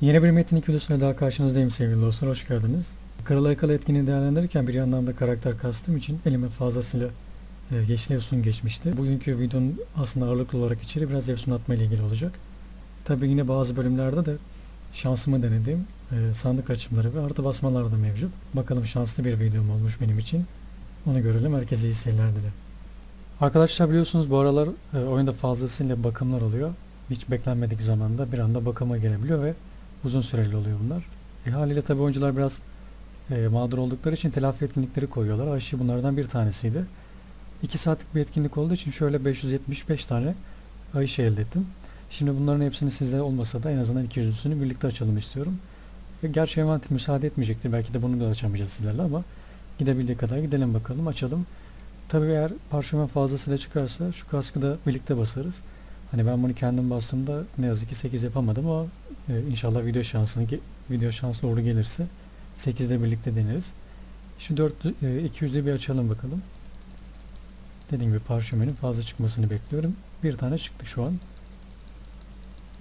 Yeni bir metinlik videosuyla daha karşınızdayım sevgili dostlar. Hoş geldiniz. Kral Aykalı etkinliği değerlendirirken bir yandan da karakter kastım için elime fazlasıyla e, Yeşil Efsun geçmişti. Bugünkü videonun aslında ağırlıklı olarak içeri biraz Efsun atma ile ilgili olacak. Tabi yine bazı bölümlerde de şansımı denediğim e, sandık açımları ve artı basmalar da mevcut. Bakalım şanslı bir videom olmuş benim için. Onu görelim. Herkese iyi seyirler dilerim. Arkadaşlar biliyorsunuz bu aralar e, oyunda fazlasıyla bakımlar oluyor. Hiç beklenmedik zamanda bir anda bakıma gelebiliyor ve uzun süreli oluyor bunlar. E, haliyle tabi oyuncular biraz e, mağdur oldukları için telafi etkinlikleri koyuyorlar. Ayşe bunlardan bir tanesiydi. 2 saatlik bir etkinlik olduğu için şöyle 575 tane Ayşe elde ettim. Şimdi bunların hepsini sizde olmasa da en azından 200'üsünü birlikte açalım istiyorum. E, gerçi envanter müsaade etmeyecektir. Belki de bunu da açamayacağız sizlerle ama gidebildiği kadar gidelim bakalım açalım. Tabii eğer parşömen fazlasıyla çıkarsa şu kaskı da birlikte basarız. Hani ben bunu kendim bastığımda ne yazık ki 8 yapamadım ama e, inşallah video şansını video şanslı uğurlu gelirse 8'de birlikte deneriz. Şu 4 e, 200'de bir açalım bakalım. Dediğim gibi parşömenin fazla çıkmasını bekliyorum. Bir tane çıktı şu an.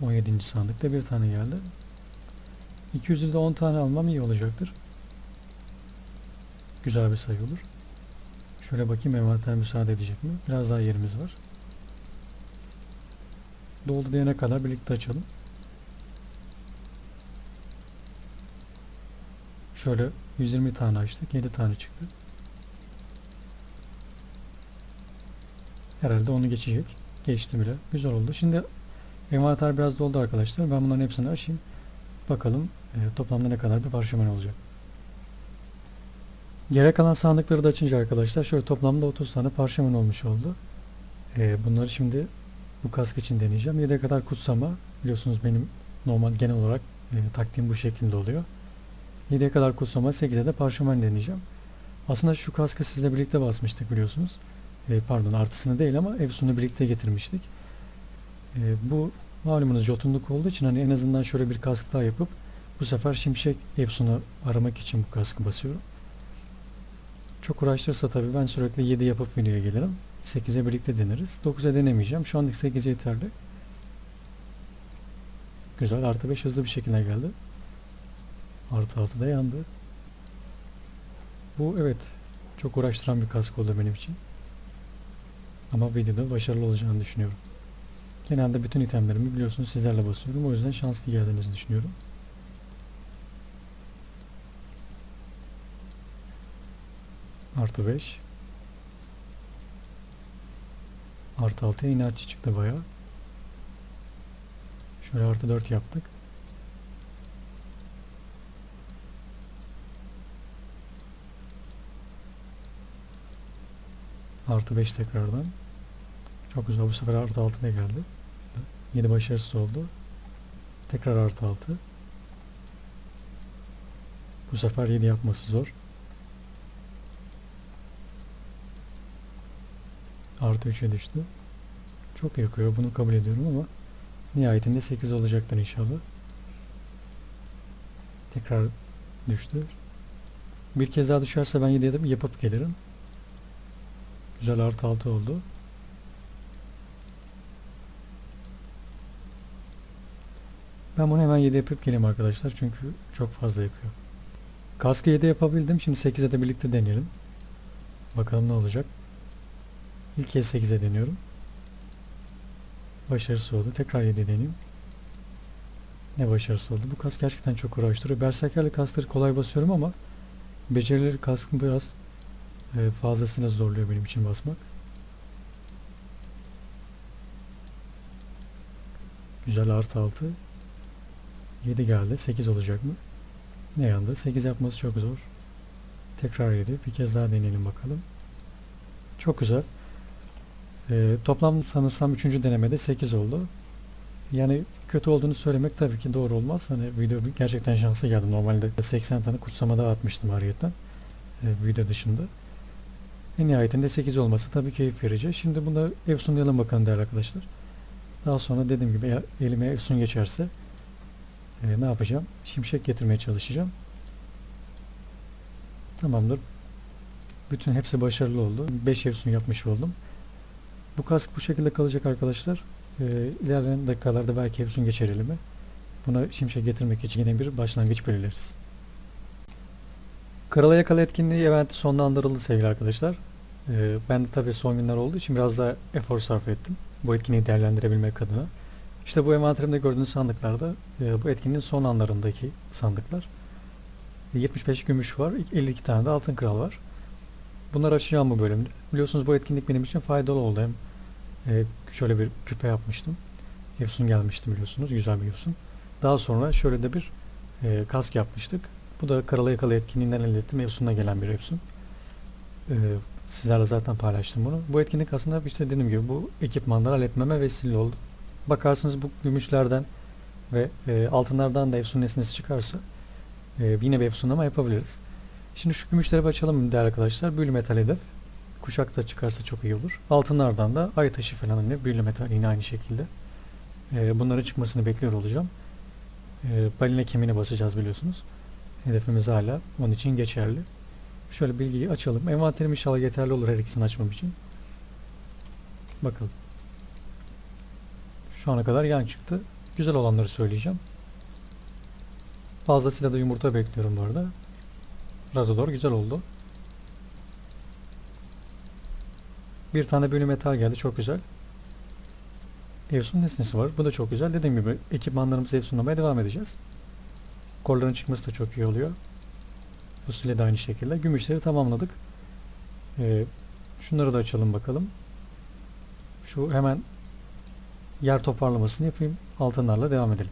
17. sandıkta bir tane geldi. 200'de de 10 tane almam iyi olacaktır. Güzel bir sayı olur. Şöyle bakayım envanter müsaade edecek mi? Biraz daha yerimiz var. Doldu diyene kadar birlikte açalım. Şöyle 120 tane açtık. 7 tane çıktı. Herhalde onu geçecek. Geçti bile. Güzel oldu. Şimdi envanter biraz doldu arkadaşlar. Ben bunların hepsini açayım. Bakalım e, toplamda ne kadar bir parşömen olacak. Gerek kalan sandıkları da açınca arkadaşlar şöyle toplamda 30 tane parşömen olmuş oldu. E, bunları şimdi bu kask için deneyeceğim. 7'e kadar kutsama biliyorsunuz benim normal genel olarak e, taktiğim bu şekilde oluyor. 7'ye kadar kutsama 8'e de parşömen deneyeceğim. Aslında şu kaskı sizle birlikte basmıştık biliyorsunuz. E, pardon artısını değil ama Evsun'u birlikte getirmiştik. E, bu malumunuz jotunluk olduğu için hani en azından şöyle bir kask daha yapıp bu sefer Şimşek Evsun'u aramak için bu kaskı basıyorum. Çok uğraştırırsa tabii ben sürekli 7 yapıp videoya gelirim. 8'e birlikte deneriz. 9'a denemeyeceğim. Şu anlık 8'e yeterli. Güzel. Artı 5 hızlı bir şekilde geldi. Artı 6 da yandı. Bu evet çok uğraştıran bir kask oldu benim için. Ama videoda başarılı olacağını düşünüyorum. Genelde bütün itemlerimi biliyorsunuz sizlerle basıyorum. O yüzden şanslı geldiğinizi düşünüyorum. Artı 5. Artı 6'ya inatçı çıktı bayağı. Şöyle artı 4 yaptık. Artı 5 tekrardan. Çok güzel. Bu sefer artı 6 da geldi. 7 başarısız oldu. Tekrar artı 6. Bu sefer 7 yapması zor. Artı 3'e düştü. Çok yakıyor. Bunu kabul ediyorum ama nihayetinde 8 olacaktır inşallah. Tekrar düştü. Bir kez daha düşerse ben 7 yapıp gelirim. Güzel artı 6 oldu. Ben bunu hemen 7 yapıp geleyim arkadaşlar. Çünkü çok fazla yapıyor. Kaskı 7 yapabildim. Şimdi 8'e de birlikte deneyelim. Bakalım ne olacak. İlk kez 8'e deniyorum. Başarısı oldu. Tekrar 7 deneyeyim. Ne başarısı oldu. Bu kask gerçekten çok uğraştırıyor. Berserkerli kaskları kolay basıyorum ama becerileri kaskın biraz e, fazlasıyla zorluyor benim için basmak. Güzel artı 6. 7 geldi. 8 olacak mı? Ne yandı? 8 yapması çok zor. Tekrar 7. Bir kez daha deneyelim bakalım. Çok güzel. Ee, toplam sanırsam 3. denemede 8 oldu. Yani kötü olduğunu söylemek tabii ki doğru olmaz. Hani video gerçekten şanslı geldi. Normalde 80 tane kutsamada atmıştım hariyetten. Ee, video dışında. En nihayetinde 8 olması tabii keyif verici. Şimdi bunu Efsunlayalım bakalım değerli arkadaşlar. Daha sonra dediğim gibi elime Efsun geçerse e, ne yapacağım? Şimşek getirmeye çalışacağım. Tamamdır. Bütün hepsi başarılı oldu. 5 Efsun yapmış oldum. Bu kask bu şekilde kalacak arkadaşlar. Ee, ilerleyen dakikalarda belki Efsun geçer elime. Buna şimşek getirmek için yine bir başlangıç belirleriz. Krala Yakalı etkinliği eventi sonlandırıldı sevgili arkadaşlar. Ee, ben de tabii son günler olduğu için biraz daha efor sarf ettim. Bu etkinliği değerlendirebilmek adına. İşte bu envanterimde gördüğünüz sandıklarda e, bu etkinliğin son anlarındaki sandıklar. 75 gümüş var, 52 tane de altın kral var. Bunları açacağım bu bölümde. Biliyorsunuz bu etkinlik benim için faydalı oldu. Hem e, şöyle bir küpe yapmıştım. Efsun gelmişti biliyorsunuz. Güzel bir Efsun. Daha sonra şöyle de bir e, kask yapmıştık. Bu da Krala Yakalı etkinliğinden elde ettiğim Efsun'da gelen bir Efsun. E, sizlerle zaten paylaştım bunu. Bu etkinlik aslında işte dediğim gibi bu ekipmanları halletmeme vesile oldu. Bakarsınız bu gümüşlerden ve e, altınlardan da Efsun nesnesi çıkarsa e, yine bir Efsunlama yapabiliriz. Şimdi şu gümüşleri açalım değerli arkadaşlar. Büyülü metal hedef. Kuşak da çıkarsa çok iyi olur. Altınlardan da ay taşı falan yine büyülü metal yine aynı şekilde. E, bunların çıkmasını bekliyor olacağım. E, balina kemiğine basacağız biliyorsunuz. Hedefimiz hala onun için geçerli. Şöyle bilgiyi açalım. Envanterim inşallah yeterli olur her ikisini açmam için. Bakalım. Şu ana kadar yan çıktı. Güzel olanları söyleyeceğim. Fazlasıyla da yumurta bekliyorum bu arada. Razodor güzel oldu. Bir tane bölü metal geldi. Çok güzel. Evsun nesnesi var. Bu da çok güzel. Dediğim gibi ekipmanlarımızı Evsunlamaya devam edeceğiz. Korların çıkması da çok iyi oluyor. Fasulye de aynı şekilde. Gümüşleri tamamladık. Ee, şunları da açalım bakalım. Şu hemen yer toparlamasını yapayım. Altınlarla devam edelim.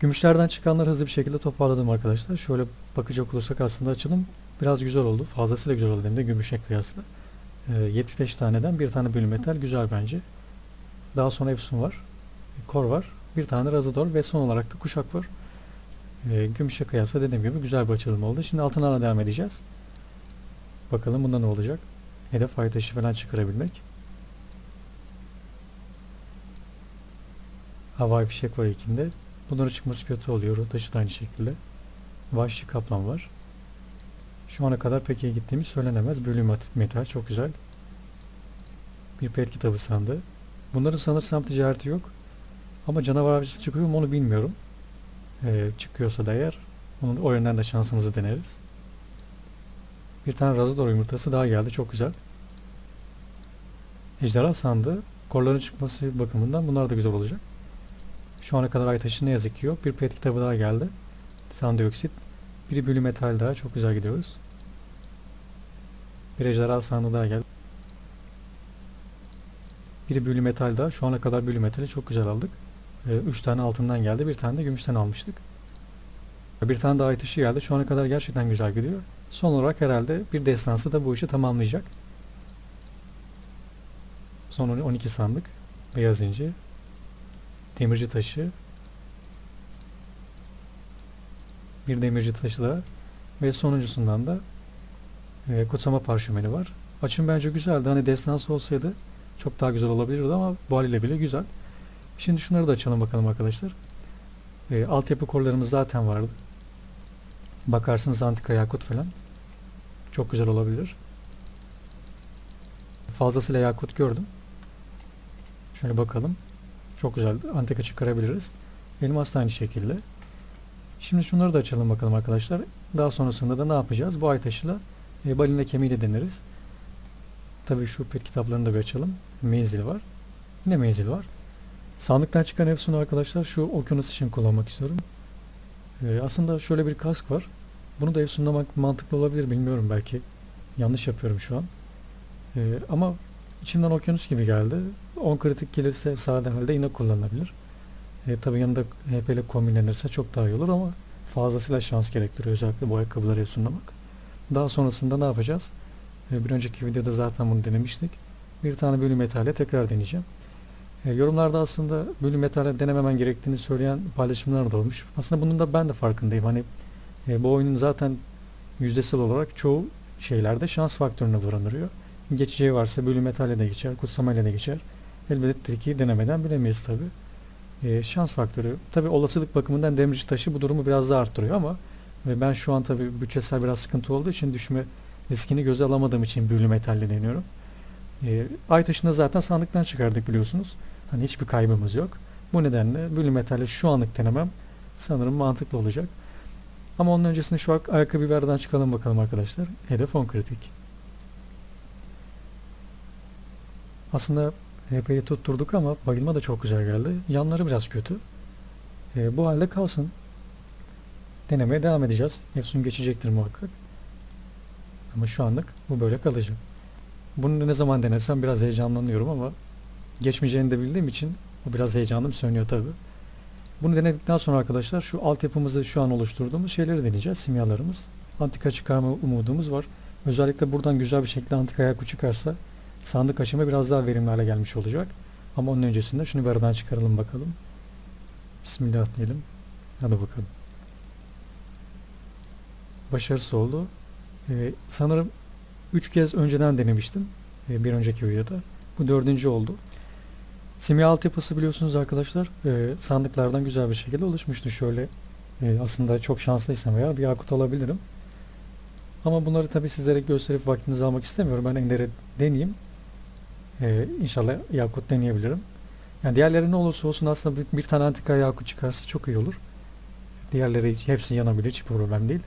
Gümüşlerden çıkanları hızlı bir şekilde toparladım arkadaşlar. Şöyle bakacak olursak aslında açılım biraz güzel oldu. Fazlasıyla güzel oldu hem de gümüşe kıyasla. Ee, 75 taneden bir tane bölü metal güzel bence. Daha sonra Efsun var. Kor var. Bir tane Razador ve son olarak da Kuşak var. Ee, gümüşe kıyasla dediğim gibi güzel bir açılım oldu. Şimdi altınlarla devam edeceğiz. Bakalım bunda ne olacak. Hedef ay taşı falan çıkarabilmek. Havai fişek var ikinde. Bunların çıkması kötü oluyor. Taşı da aynı şekilde. Vahşi kaplan var. Şu ana kadar pek iyi gittiğimiz söylenemez. Bölüm metal çok güzel. Bir pet kitabı sandı. Bunların sanırsam ticareti yok. Ama canavar avcısı çıkıyor mu onu bilmiyorum. Ee, çıkıyorsa da eğer onun, o yönden de şansımızı deneriz. Bir tane Razador yumurtası daha geldi. Çok güzel. Ejderha sandığı. Korların çıkması bakımından bunlar da güzel olacak. Şu ana kadar ay ne yazık ki yok. Bir pet kitabı daha geldi. Titandioksit. Bir bölü metal daha. Çok güzel gidiyoruz. Bir ejderha sandığı daha geldi. Bir bölü metal daha. Şu ana kadar bölü metali çok güzel aldık. 3 tane altından geldi. Bir tane de gümüşten almıştık. Bir tane daha ay taşı geldi. Şu ana kadar gerçekten güzel gidiyor. Son olarak herhalde bir destansı da bu işi tamamlayacak. Son 12 sandık. Beyaz inci. Demirci taşı. Bir demirci taşı da ve sonuncusundan da e, kutsama parşömeni var. Açım bence güzeldi. Hani destansı olsaydı çok daha güzel olabilirdi ama bu haliyle bile güzel. Şimdi şunları da açalım bakalım arkadaşlar. E, altyapı korlarımız zaten vardı. Bakarsınız antika yakut falan. Çok güzel olabilir. Fazlasıyla yakut gördüm. Şöyle bakalım. Çok güzel. Antika çıkarabiliriz. Elmas da aynı şekilde. Şimdi şunları da açalım bakalım arkadaşlar. Daha sonrasında da ne yapacağız? Bu ay taşıyla e, balina kemiğiyle deneriz. Tabii şu pet kitaplarını da bir açalım. Menzil var. Yine menzil var. Sandıktan çıkan Efsun'u arkadaşlar şu okyanus için kullanmak istiyorum. Ee, aslında şöyle bir kask var. Bunu da Efsun'lamak mantıklı olabilir bilmiyorum belki. Yanlış yapıyorum şu an. Ee, ama içimden okyanus gibi geldi. 10 kritik gelirse sade halde yine kullanılabilir. Ee, tabii yanında HP ile kombinlenirse çok daha iyi olur ama fazlasıyla şans gerektiriyor özellikle bu ayakkabıları Efsun'lamak. Daha sonrasında ne yapacağız? Ee, bir önceki videoda zaten bunu denemiştik. Bir tane bölü metale tekrar deneyeceğim. E, yorumlarda aslında bölü metale denememen gerektiğini söyleyen paylaşımlar da olmuş. Aslında bunun da ben de farkındayım. Hani e, bu oyunun zaten yüzdesel olarak çoğu şeylerde şans faktörüne vuranırıyor. Geçeceği varsa bölü metale de geçer, kutsamayla da geçer. Elbette ki denemeden bilemeyiz tabi. E, şans faktörü. Tabi olasılık bakımından demirci taşı bu durumu biraz daha arttırıyor ama ve ben şu an tabi bütçesel biraz sıkıntı olduğu için düşme riskini göze alamadığım için bölü metalle deniyorum. E, ay taşını zaten sandıktan çıkardık biliyorsunuz. Hani hiçbir kaybımız yok. Bu nedenle bülü metali şu anlık denemem sanırım mantıklı olacak. Ama onun öncesinde şu ak- ayakkabı biberden çıkalım bakalım arkadaşlar. Hedef 10 kritik. Aslında HP'yi tutturduk ama bayılma da çok güzel geldi. Yanları biraz kötü. Ee, bu halde kalsın. Denemeye devam edeceğiz. Efsun geçecektir muhakkak. Ama şu anlık bu böyle kalacak. Bunu ne zaman denesem biraz heyecanlanıyorum ama geçmeyeceğini de bildiğim için o biraz heyecanım sönüyor tabi. Bunu denedikten sonra arkadaşlar şu altyapımızı şu an oluşturduğumuz şeyleri deneyeceğiz. Simyalarımız. Antika çıkarma umudumuz var. Özellikle buradan güzel bir şekilde antika ayakkabı çıkarsa sandık açımı biraz daha verimli hale gelmiş olacak. Ama onun öncesinde şunu bir aradan çıkaralım bakalım. Bismillah diyelim. Hadi bakalım. Başarısı oldu. Ee, sanırım 3 kez önceden denemiştim. Ee, bir önceki videoda. Bu dördüncü oldu. Simya altyapısı biliyorsunuz arkadaşlar e, sandıklardan güzel bir şekilde oluşmuştu. Şöyle e, aslında çok şanslıysam ya bir yakut alabilirim. Ama bunları tabi sizlere gösterip vaktinizi almak istemiyorum. Ben Ender'e deneyeyim. E, inşallah yakut deneyebilirim. Yani diğerleri ne olursa olsun aslında bir, bir tane antika yakut çıkarsa çok iyi olur. Diğerleri hepsi yanabilir hiç problem değil.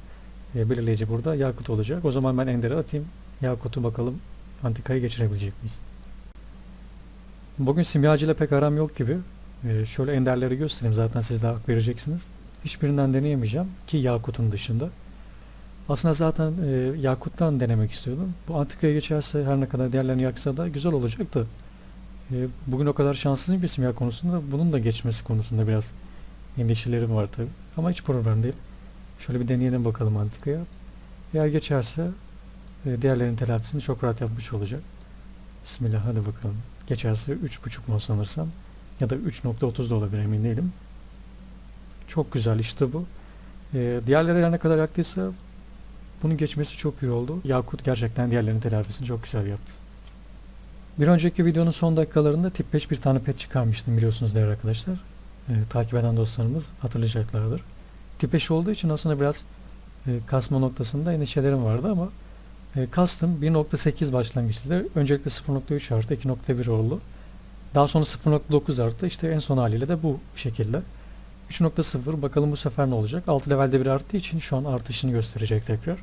E, belirleyici burada yakut olacak. O zaman ben Ender'e atayım. Yakutu bakalım antikayı geçirebilecek miyiz? Bugün simyacıyla pek aram yok gibi. Ee, şöyle enderleri göstereyim zaten siz de hak vereceksiniz. Hiçbirinden deneyemeyeceğim ki Yakut'un dışında. Aslında zaten e, Yakut'tan denemek istiyordum. Bu antikaya geçerse her ne kadar diğerlerini yaksa da güzel olacak da. e, bugün o kadar şanssızım ki simya konusunda bunun da geçmesi konusunda biraz endişelerim var tabi. Ama hiç problem değil. Şöyle bir deneyelim bakalım antikaya. Eğer geçerse e, diğerlerinin telafisini çok rahat yapmış olacak. Bismillah hadi bakalım. Geçerse 3.5 mod sanırsam. Ya da 3.30 da olabilir emin değilim. Çok güzel işte bu. Ee, diğerleri ne kadar yaktıysa bunun geçmesi çok iyi oldu. Yakut gerçekten diğerlerinin telafisini çok güzel yaptı. Bir önceki videonun son dakikalarında tip 5 bir tane pet çıkarmıştım biliyorsunuz değerli arkadaşlar. Ee, takip eden dostlarımız hatırlayacaklardır. Tip 5 olduğu için aslında biraz e, kasma noktasında endişelerim vardı ama e, kastım 1.8 başlangıçta öncelikle 0.3 artı 2.1 oldu. Daha sonra 0.9 arttı. İşte en son haliyle de bu şekilde. 3.0 bakalım bu sefer ne olacak? 6 levelde bir arttığı için şu an artışını gösterecek tekrar.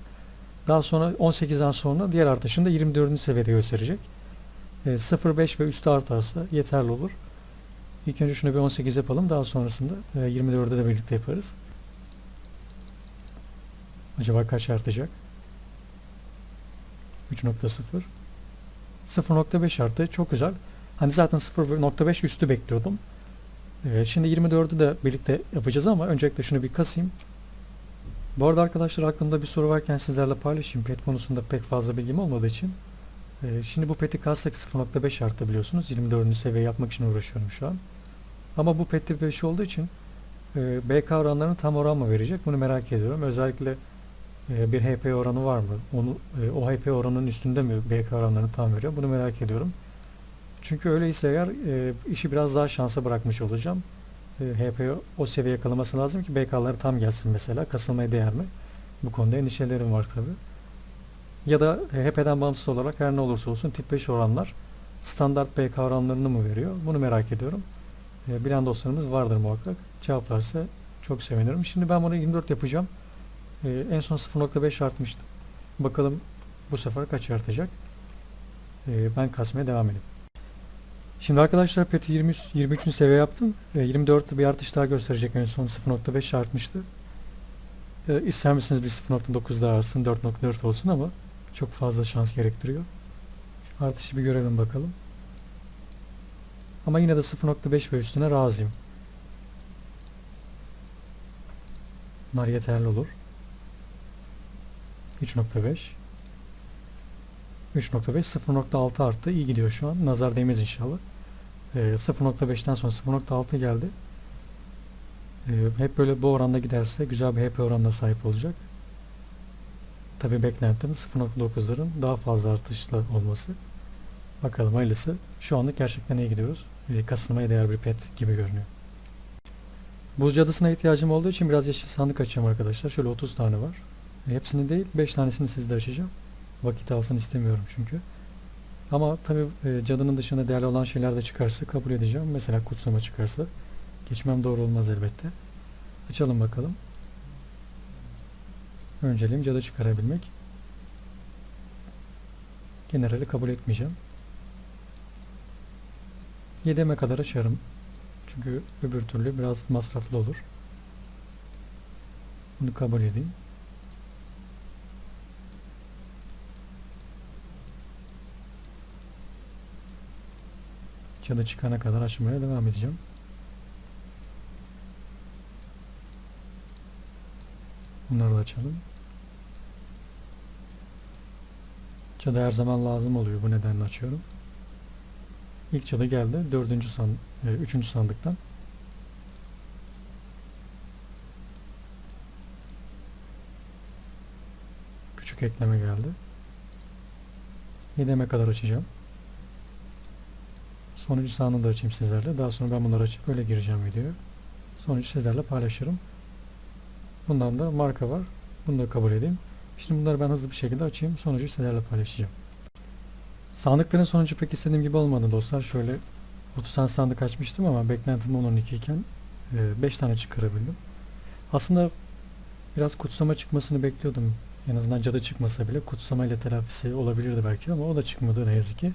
Daha sonra 18'den sonra diğer artışını da 24. seviyede gösterecek. E, 0.5 ve üstü artarsa yeterli olur. İlk önce şunu bir 18 yapalım. Daha sonrasında e, 24'de de birlikte yaparız. Acaba kaç artacak? 3.0 0.5 arttı. Çok güzel. Hani zaten 0.5 üstü bekliyordum. Ee, şimdi 24'ü de birlikte yapacağız ama öncelikle şunu bir kasayım. Bu arada arkadaşlar aklımda bir soru varken sizlerle paylaşayım. Pet konusunda pek fazla bilgim olmadığı için. Ee, şimdi bu peti kassak 0.5 arttı biliyorsunuz. 24. seviye yapmak için uğraşıyorum şu an. Ama bu pet tipi 5 olduğu için e, BK oranlarını tam oran mı verecek? Bunu merak ediyorum. Özellikle bir HP oranı var mı? Onu e, o HP oranının üstünde mi BK oranlarını tam veriyor? Bunu merak ediyorum. Çünkü öyleyse eğer e, işi biraz daha şansa bırakmış olacağım. E, HP o seviye yakalaması lazım ki BK'ları tam gelsin mesela. Kasılmaya değer mi? Bu konuda endişelerim var tabi. Ya da HP'den bağımsız olarak her ne olursa olsun tip 5 oranlar standart BK oranlarını mı veriyor? Bunu merak ediyorum. Bilen dostlarımız vardır muhakkak. Cevaplarsa çok sevinirim. Şimdi ben bunu 24 yapacağım. Ee, en son 0.5 artmıştı. Bakalım bu sefer kaç artacak. Ee, ben kasmaya devam edeyim. Şimdi arkadaşlar peti 20, 23. seviye yaptım. Ee, 24'te bir artış daha gösterecek. En son 0.5 artmıştı. Ee, ister misiniz bir 0.9 daha artsın 4.4 olsun ama çok fazla şans gerektiriyor. Artışı bir görelim bakalım. Ama yine de 0.5 ve üstüne razıyım. Bunlar yeterli olur. 3.5 3.5 0.6 arttı. İyi gidiyor şu an. Nazar değmez inşallah. Ee, 0.5'ten sonra 0.6 geldi. Ee, hep böyle bu oranda giderse güzel bir HP oranına sahip olacak. Tabi beklentim 0.9'ların daha fazla artışla olması. Bakalım hayırlısı. Şu anlık gerçekten iyi gidiyoruz. Ee, kasılmaya değer bir pet gibi görünüyor. Buz cadısına ihtiyacım olduğu için biraz yeşil sandık açacağım arkadaşlar. Şöyle 30 tane var. Hepsini değil 5 tanesini sizde açacağım. Vakit alsın istemiyorum çünkü. Ama tabi cadının dışında değerli olan şeyler de çıkarsa kabul edeceğim. Mesela kutsama çıkarsa Geçmem doğru olmaz elbette. Açalım bakalım. Önceliğim cadı çıkarabilmek. Generali kabul etmeyeceğim. 7'me kadar açarım. Çünkü öbür türlü biraz masraflı olur. Bunu kabul edeyim. Cadı çıkana kadar açmaya devam edeceğim. Bunları da açalım. Cadı her zaman lazım oluyor. Bu nedenle açıyorum. İlk cadı geldi. Dördüncü san, e, üçüncü sandıktan. Küçük ekleme geldi. 7'me kadar açacağım. Sonuncu sahanını da açayım sizlerle. Daha sonra ben bunları açıp öyle gireceğim videoya. Sonucu sizlerle paylaşırım. Bundan da marka var. Bunu da kabul edeyim. Şimdi bunları ben hızlı bir şekilde açayım. Sonucu sizlerle paylaşacağım. Sandıkların sonucu pek istediğim gibi olmadı dostlar. Şöyle 30 tane sandık açmıştım ama beklentim 12 iken 5 tane çıkarabildim. Aslında biraz kutsama çıkmasını bekliyordum. En azından cadı çıkmasa bile kutsama ile telafisi olabilirdi belki ama o da çıkmadı ne yazık ki.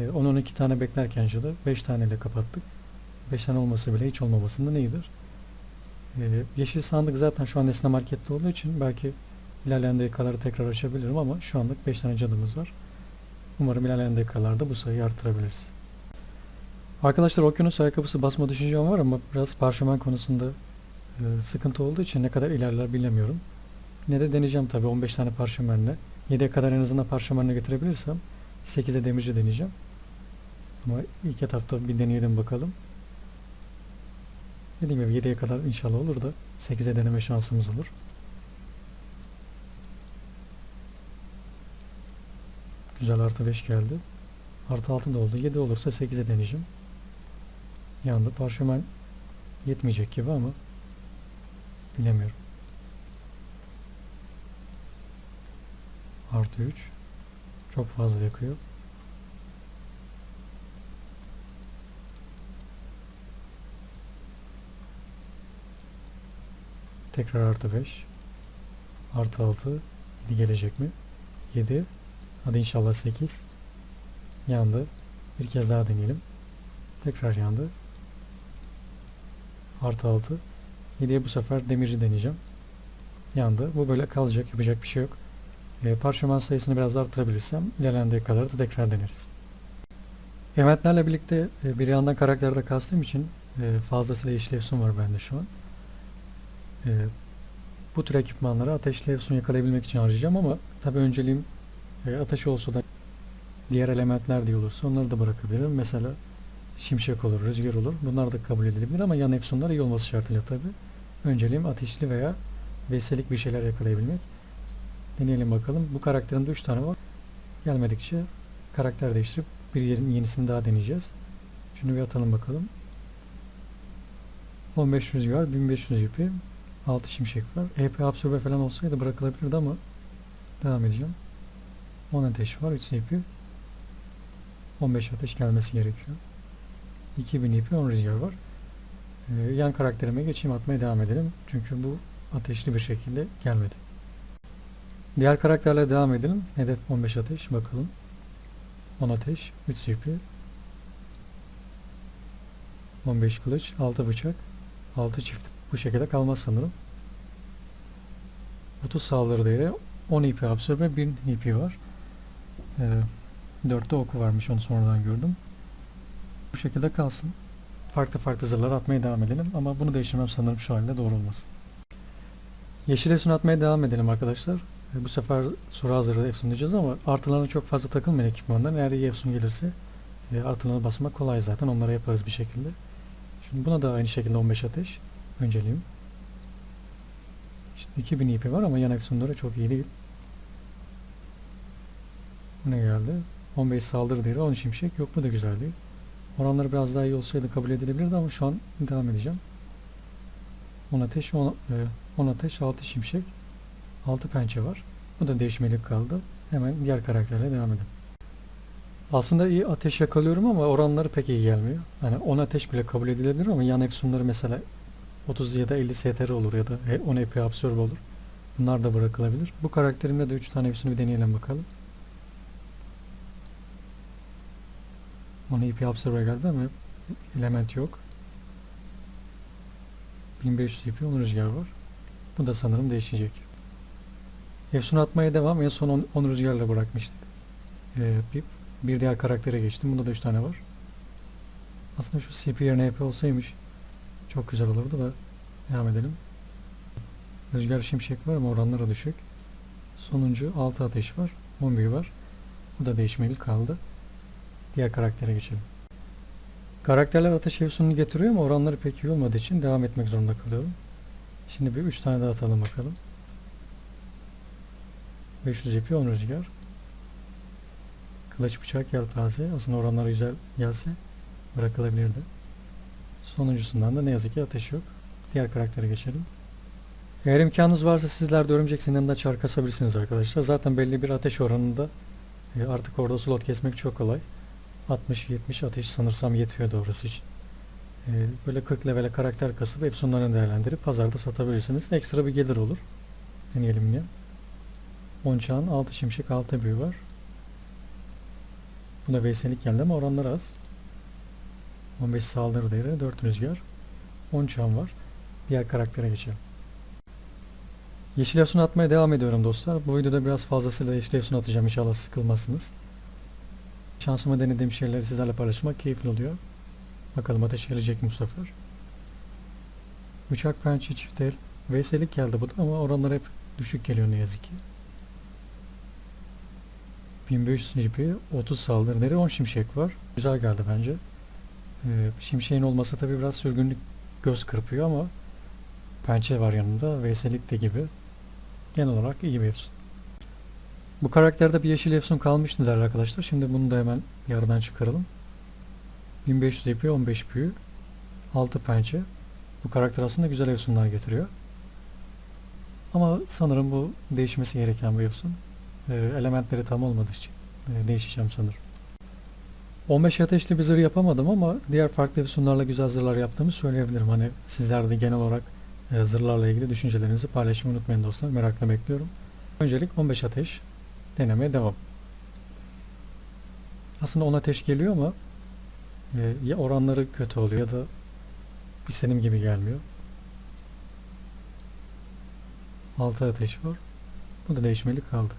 10-12 tane beklerken cadı 5 taneyle kapattık. 5 tane olması bile hiç olmamasından iyidir. Ee, yeşil sandık zaten şu an esne markette olduğu için belki ilerleyen dakikaları tekrar açabilirim ama şu anlık 5 tane cadımız var. Umarım ilerleyen dakikalarda bu sayıyı arttırabiliriz. Arkadaşlar okyanus ayakkabısı basma düşüncem var ama biraz parşömen konusunda e, sıkıntı olduğu için ne kadar ilerler bilemiyorum. Yine de deneyeceğim tabi 15 tane parşömenle. 7'ye kadar en azından parşömenle getirebilirsem 8'e demirci deneyeceğim. Ama ilk etapta bir deneyelim bakalım. Dediğim gibi 7'ye kadar inşallah olur da 8'e deneme şansımız olur. Güzel artı 5 geldi. Artı 6 da oldu. 7 olursa 8'e deneyeceğim. Yandı. Parşömen yetmeyecek gibi ama bilemiyorum. Artı 3 çok fazla yakıyor. Tekrar artı 5. Artı 6. 7 gelecek mi? 7. Hadi inşallah 8. Yandı. Bir kez daha deneyelim. Tekrar yandı. Artı 6. 7'ye bu sefer demirci deneyeceğim. Yandı. Bu böyle kalacak. Yapacak bir şey yok. E, parşömen sayısını biraz arttırabilirsem ilerleyen dakikalarda da tekrar deneriz. Eventlerle birlikte e, bir yandan karakterde kastığım için e, fazlasıyla efsun var bende şu an. E, bu tür ekipmanları ateşli efsun yakalayabilmek için harcayacağım ama tabi önceliğim e, ateş olsa da diğer elementler diye olursa onları da bırakabilirim. Mesela şimşek olur, rüzgar olur. Bunlar da kabul edilebilir ama yan efsunlar iyi olması şartıyla tabi. Önceliğim ateşli veya veselik bir şeyler yakalayabilmek. Deneyelim bakalım. Bu karakterin de 3 tane var. Gelmedikçe karakter değiştirip bir yerin yenisini daha deneyeceğiz. Şunu bir atalım bakalım. 15 rüzgar, 1500 ipi, 6 şimşek var. EP absorbe falan olsaydı bırakılabilirdi ama devam edeceğim. 10 ateş var, 3 ipi. 15 ateş gelmesi gerekiyor. 2000 ipi, 10 rüzgar var. Ee, yan karakterime geçeyim atmaya devam edelim. Çünkü bu ateşli bir şekilde gelmedi. Diğer karakterle devam edelim. Hedef 15 ateş. Bakalım. 10 ateş. 3 CP. 15 kılıç. 6 bıçak. 6 çift. Bu şekilde kalmaz sanırım. 30 saldırı değeri. 10 IP absorbe. 1000 IP var. Ee, 4'te oku varmış. Onu sonradan gördüm. Bu şekilde kalsın. Farklı farklı zırhlar atmaya devam edelim. Ama bunu değiştirmem sanırım şu halde doğru olmaz. Yeşil efsun atmaya devam edelim arkadaşlar. E, bu sefer soru hazırı efsun diyeceğiz ama artılarına çok fazla takılmayın ekipmandan. Eğer iyi efsun gelirse e, artılarına basmak kolay zaten. Onları yaparız bir şekilde. Şimdi buna da aynı şekilde 15 ateş. Önceliğim. Şimdi 2000 IP var ama yan efsunları çok iyi değil. Bu ne geldi? 15 saldırı değeri 10 şimşek. Yok bu da güzel değil. Oranları biraz daha iyi olsaydı kabul edilebilirdi ama şu an devam edeceğim. 10 ateş, 10, 10 ateş, 6 şimşek. 6 pençe var. Bu da değişmelik kaldı. Hemen diğer karakterle devam edelim. Aslında iyi ateş yakalıyorum ama oranları pek iyi gelmiyor. Hani 10 ateş bile kabul edilebilir ama yan efsunları mesela 30 ya da 50 STR olur ya da 10 EP absorbe olur. Bunlar da bırakılabilir. Bu karakterimde de 3 tane efsunu bir deneyelim bakalım. 10 EP absorbe geldi ama element yok. 1500 EP 10 rüzgar var. Bu da sanırım değişecek. Efsun atmaya devam. En son 10 10 rüzgarla bırakmıştık. Ee, bir, bir diğer karaktere geçtim. Bunda da 3 tane var. Aslında şu CP yerine EP olsaymış çok güzel olurdu da devam edelim. Rüzgar şimşek var ama oranları düşük. Sonuncu 6 ateş var. 11 var. Bu da değişmeli kaldı. Diğer karaktere geçelim. Karakterler ateş efsununu getiriyor ama oranları pek iyi olmadığı için devam etmek zorunda kalıyorum. Şimdi bir 3 tane daha atalım bakalım. 500 ipi 10 rüzgar. Kılıç bıçak yelpaze. Aslında oranlar güzel gelse bırakılabilirdi. Sonuncusundan da ne yazık ki ateş yok. Diğer karaktere geçelim. Eğer imkanınız varsa sizler de örümcek zindanında çar kasabilirsiniz arkadaşlar. Zaten belli bir ateş oranında e, artık orada slot kesmek çok kolay. 60-70 ateş sanırsam yetiyordu orası için. E, Böyle 40 levele karakter kasıp efsunlarını değerlendirip pazarda satabilirsiniz. Ekstra bir gelir olur. Deneyelim ya. 10 çağın 6 şimşek 6 büyü var. Buna veyselik geldi ama oranlar az. 15 saldırı değeri 4 rüzgar. 10 çağın var. Diğer karaktere geçelim. Yeşil efsun atmaya devam ediyorum dostlar. Bu videoda biraz fazlasıyla yeşil efsun atacağım inşallah sıkılmazsınız. Şansıma denediğim şeyleri sizlerle paylaşmak keyifli oluyor. Bakalım ateş gelecek mi bu sefer. Bıçak pençe çift el. Veyselik geldi bu da ama oranlar hep düşük geliyor ne yazık ki. 1500 GP, 30 saldırı değeri 10 şimşek var. Güzel geldi bence. Ee, şimşeğin olması tabi biraz sürgünlük göz kırpıyor ama pençe var yanında. Veyselik de gibi. Genel olarak iyi bir efsun. Bu karakterde bir yeşil efsun kalmıştı değerli arkadaşlar. Şimdi bunu da hemen yarıdan çıkaralım. 1500 EP 15 büyü 6 pençe. Bu karakter aslında güzel efsunlar getiriyor. Ama sanırım bu değişmesi gereken bir efsun. Ee, elementleri tam olmadığı için e, değişeceğim sanırım. 15 ateşli bir zırh yapamadım ama diğer farklı efsunlarla güzel zırhlar yaptığımı söyleyebilirim. Hani sizler de genel olarak e, zırhlarla ilgili düşüncelerinizi paylaşmayı unutmayın dostlar. Merakla bekliyorum. Öncelik 15 ateş denemeye devam. Aslında 10 ateş geliyor ama e, ya oranları kötü oluyor ya da istediğim gibi gelmiyor. 6 ateş var. Bu da değişmeli kaldı.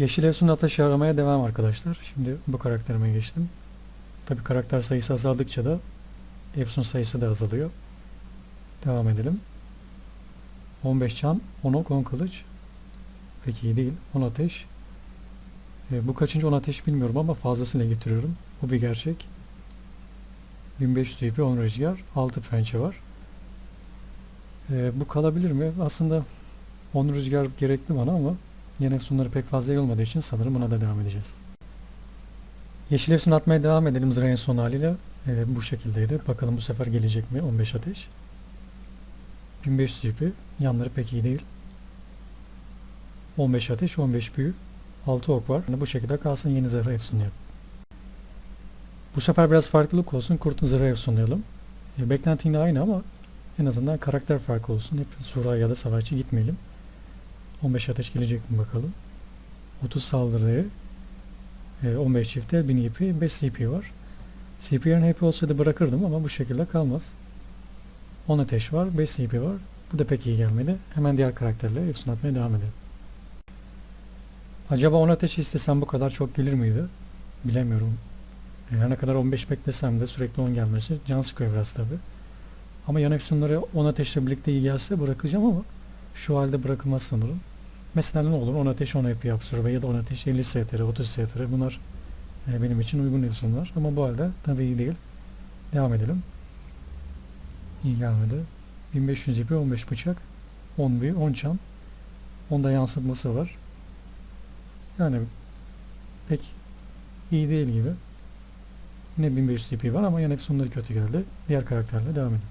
Yeşil Efsun ateş aramaya devam arkadaşlar. Şimdi bu karakterime geçtim. Tabi karakter sayısı azaldıkça da Efsun sayısı da azalıyor. Devam edelim. 15 can, 10 ok, 10 kılıç. Pek iyi değil. 10 ateş. E, bu kaçıncı 10 ateş bilmiyorum ama fazlasıyla getiriyorum. Bu bir gerçek. 1500 EP 10 rüzgar. 6 pençe var. E, bu kalabilir mi? Aslında 10 rüzgar gerekli bana ama yan efsunları pek fazla iyi olmadığı için sanırım buna da devam edeceğiz. Yeşil efsun atmaya devam edelim zırhın son haliyle. E, bu şekildeydi. Bakalım bu sefer gelecek mi? 15 ateş. 1500 EP. Yanları pek iyi değil. 15 ateş, 15 büyü, 6 ok var. Yani bu şekilde kalsın yeni zırh efsunlayalım. Bu sefer biraz farklılık olsun. Kurtun zırhı efsunlayalım. E, beklenti yine aynı ama en azından karakter farkı olsun. Hep sura ya da savaşçı gitmeyelim. 15 ateş gelecek mi bakalım. 30 saldırı e, 15 çifte 1000 EP 5 CP var. CP'lerin hep olsaydı bırakırdım ama bu şekilde kalmaz. 10 ateş var 5 CP var. Bu da pek iyi gelmedi. Hemen diğer karakterle efsun atmaya devam edelim. Acaba 10 ateş istesem bu kadar çok gelir miydi? Bilemiyorum. Her ne kadar 15 beklesem de sürekli 10 gelmesi can sıkıyor biraz tabi. Ama yan efsunları 10 ateşle birlikte iyi gelse bırakacağım ama şu halde bırakılmaz sanırım. Mesela ne olur 10 ateş 10 EP absorbe ya da 10 ateş 50 STR 30 STR bunlar e, benim için uygun efsunlar ama bu halde tabi iyi değil. Devam edelim. İyi gelmedi. 1500 EP 15 bıçak 10 bir 10 çan 10'da yansıtması var. Yani pek iyi değil gibi. Yine 1500 CP var ama yan efsunları kötü geldi. Diğer karakterle devam edelim.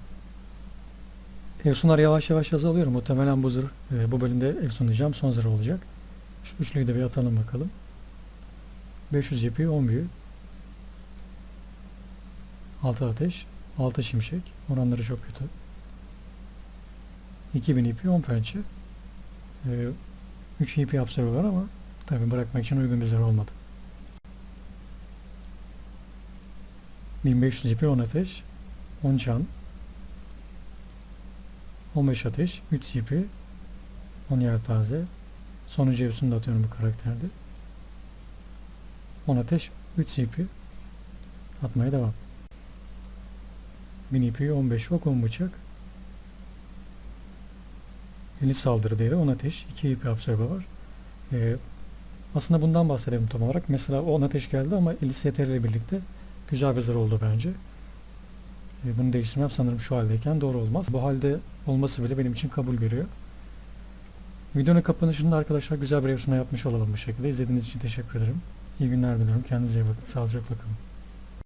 Efsunlar yavaş yavaş azalıyor. Muhtemelen bu zırh e, bu bölümde efsunlayacağım son zırh olacak. Şu üçlüyü de bir atalım bakalım. 500 ipi 10 büyü. 6 ateş. 6 şimşek. Oranları çok kötü. 2000 ipi 10 pençe. Ee, 3 ipi absorbe var ama tabi bırakmak için uygun bir zırh olmadı. 1500 ipi 10 ateş. 10 can. 15 ateş. 3 ipi. 10 yelpaze. Sonuncu evsini de atıyorum bu karakterde. 10 ateş. 3 CP. Atmaya devam. 1000 ipi 15 ok 10 bıçak. 50 saldırı değeri 10 ateş. 2 ipi absorbe var. Ee, aslında bundan bahsedelim tam olarak. Mesela 10 ateş geldi ama 50 STR ile birlikte güzel bir zırh oldu bence. Ee, bunu değiştirmem sanırım şu haldeyken doğru olmaz. Bu halde olması bile benim için kabul görüyor. Videonun kapanışında arkadaşlar güzel bir revsuna yapmış olalım bu şekilde. İzlediğiniz için teşekkür ederim. İyi günler diliyorum. Kendinize iyi bakın. Sağlıcakla kalın.